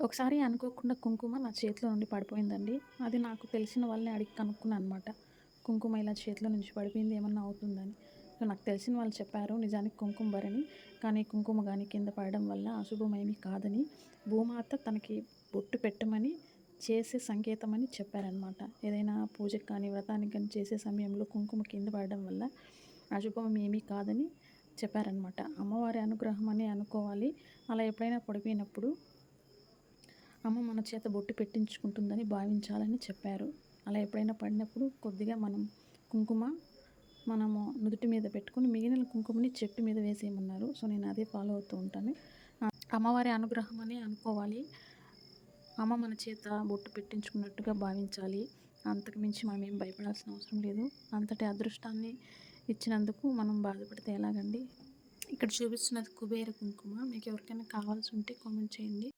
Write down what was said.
ఒకసారి అనుకోకుండా కుంకుమ నా చేతిలో నుండి పడిపోయిందండి. అది నాకు తెలిసిన వాళ్ళని అడిగి కనుక్కున్నాను అనమాట కుంకుమ ఇలా చేతిలో నుంచి పడిపోయింది ఏమన్నా అవుతుందని. నాకు తెలిసిన వాళ్ళు చెప్పారు నిజానికి కుంకుమ భరణి కానీ కుంకుమ కానీ కింద పడడం వల్ల అశుభమేమీ కాదని. భూమాత తనకి బొట్టు పెట్టమని చేసే సంకేతం అని చెప్పారనమాట ఏదైనా పూజకి కానీ వ్రతానికి కానీ చేసే సమయంలో కుంకుమ కింద పడడం వల్ల అశుభం ఏమీ కాదని చెప్పారనమాట అమ్మవారి అనుగ్రహం అని అనుకోవాలి. అలా ఎప్పుడైనా పడిపోయినప్పుడు అమ్మ మన చేత బొట్టు పెట్టించుకుంటుందని భావించాలని చెప్పారు. అలా ఎప్పుడైనా పడినప్పుడు కొద్దిగా మనం కుంకుమ మనము నుదుటి మీద పెట్టుకుని మిగిలిన కుంకుమని చెట్టు మీద వేసేయమన్నారు. సో నేను అదే ఫాలో అవుతూ ఉంటాను. అమ్మవారి అనుగ్రహం అని అనుకోవాలి. అమ్మ మన చేత బొట్టు పెట్టించుకున్నట్టుగా భావించాలి. అంతకు మించి మనం ఏం భయపడాల్సిన అవసరం లేదు. అంతటి అదృష్టాన్ని ఇచ్చినందుకు మనం బాధపడితే ఎలాగండి? ఇక్కడ చూపిస్తున్నది కుబేర కుంకుమ. మీకు ఎవరికైనా కావాల్సి ఉంటే కామెంట్ చేయండి.